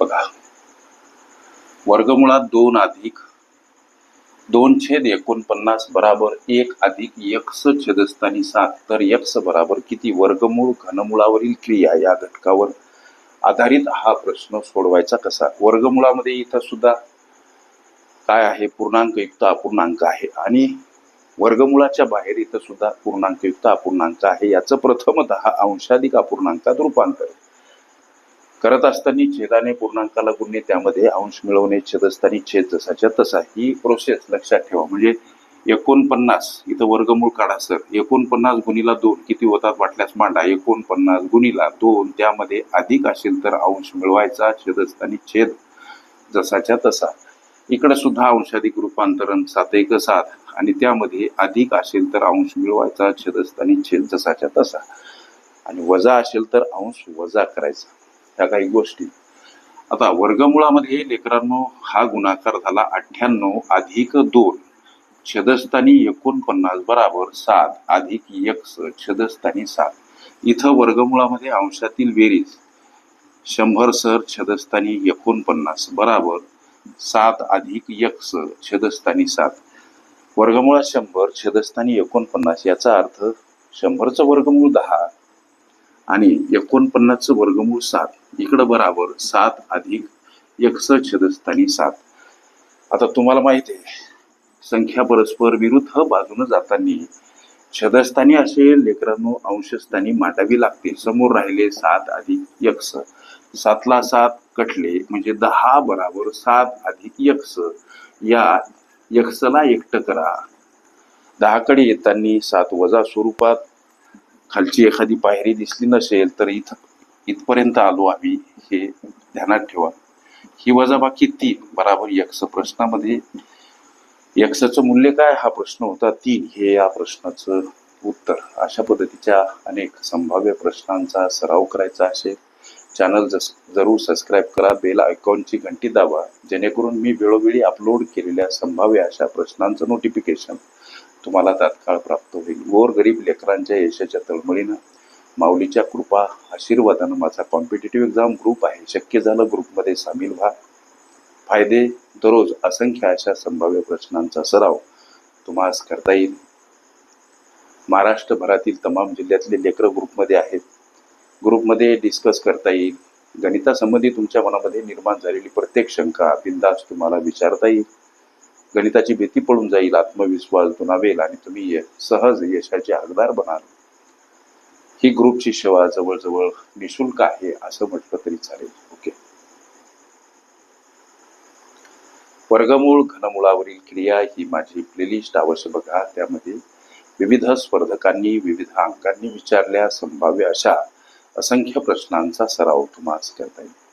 बघा. वर्गमुळात दोन अधिक दोन छेद एकोणपन्नास बराबर एक अधिक यक्स छेदस्थानी सात. तर यक्स बराबर किती? वर्गमूळ घनमुळावरील क्रिया या घटकावर आधारित हा प्रश्न सोडवायचा कसा? वर्गमुळामध्ये इथं सुद्धा काय आहे? पूर्णांकयुक्त अपूर्णांक आहे. आणि वर्गमुळाच्या बाहेर इथं सुद्धा पूर्णांकयुक्त अपूर्णांक आहे. याचं प्रथमतः अंशाधिक अपूर्णांकात रूपांतर. करत असताना छेदाने पूर्णांकाला गुणणे त्यामध्ये अंश मिळवणे छेदस्थानी छेद जसाच्या तसा. ही प्रोसेस लक्षात ठेवा. म्हणजे एकोणपन्नास इथं वर्गमूळ काढा सर. एकोणपन्नास गुणीला दोन किती होतात वाटल्यास मांडा. एकोणपन्नास गुणीला दोन त्यामध्ये अधिक असेल तर अंश मिळवायचा छेदस्थानी छेद जसाच्या तसा. इकडे सुद्धा अंशाधिक रूपांतरण सात एक सात. आणि त्यामध्ये अधिक असेल तर अंश मिळवायचा छेदस्थानी छेद जसाच्या तसा. आणि वजा असेल तर अंश वजा करायचा. ह्या काही गोष्टी. आता वर्गमुळामध्ये लेकरांनो हा गुणाकार झाला अठ्ठ्याण्णव अधिक दोन छेदस्थानी एकोणपन्नास बराबर सात अधिक यक्स छेदस्थानी सात. इथं वर्गमुळामध्ये अंशातील बेरीज शंभर सर छेदस्थानी एकोणपन्नास बराबर सात अधिक यक्स छेदस्थानी सात. वर्गमुळात शंभर छेदस्थानी एकोणपन्नास याचा अर्थ शंभरचं वर्गमूळ दहा आणि एकोणपन्नासचं वर्गमूळ सात. इकडं बराबर सात अधिक यक्स छदस्थानी सात. आता तुम्हाला माहिती आहे संख्या परस्पर विरुद्ध बाजूनं जाताना छदस्थानी असे लेकरांनो अंशस्थानी मांडावी लागते समोर राहिले सात अधिक यक्स सातला सात कटले म्हणजे दहा बराबर सात अधिक यक्स या यक्सला एकटं करा. दहाकडे येताना सात वजा स्वरूपात खालची एखादी पायरी दिसली नसेल तर इथं इथपर्यंत आलो आम्ही हे ध्यानात ठेवा. ही वजाबाकी तीन बराबर यक्ष प्रश्नामध्ये. यक्षाचं मूल्य काय? हा प्रश्न होता. तीन हे या प्रश्नाचं उत्तर. अशा पद्धतीच्या अनेक संभाव्य प्रश्नांचा सराव करायचा असेल. चॅनल जस जरूर सबस्क्राईब करा. बेल आयकॉनची घंटी दाबा. जेणेकरून मी वेळोवेळी अपलोड केलेल्या संभाव्य अशा प्रश्नांचं नोटिफिकेशन तुम्हाला तात्काळ प्राप्त होईल. गोरगरीब लेकरांच्या यशाच्या तळमळीनं माऊलीच्या कृपा आशीर्वादानं माझा कॉम्पिटेटिव्ह एक्झाम ग्रुप आहे. शक्य झालं ग्रुपमध्ये सामील व्हा. फायदे दररोज असंख्य अशा संभाव्य प्रश्नांचा सराव तुम्हाला करता येईल. महाराष्ट्रभरातील तमाम जिल्ह्यातले लेकरं ग्रुपमध्ये आहेत. ग्रुपमध्ये डिस्कस करता येईल. गणितासंबंधी तुमच्या मनामध्ये निर्माण झालेली प्रत्येक शंका बिंदास तुम्हाला विचारता येईल. गणिताची भीती पडून जाईल आत्मविश्वास दुनावेल आणि तुम्ही सहज यशाचे हकदार बनाल. ही ग्रुपची सेवा जवळजवळ निशुल्क आहे असं म्हटलं तरी चालेल. ओके. वर्गमूळ घनमुळावरील क्रिया ही माझी प्लेलिस्ट अवश्य बघा. त्यामध्ये विविध स्पर्धकांनी विविध अंकांनी विचारल्या संभाव्य अशा असंख्य प्रश्नांचा सराव तुम्हाला करता येईल.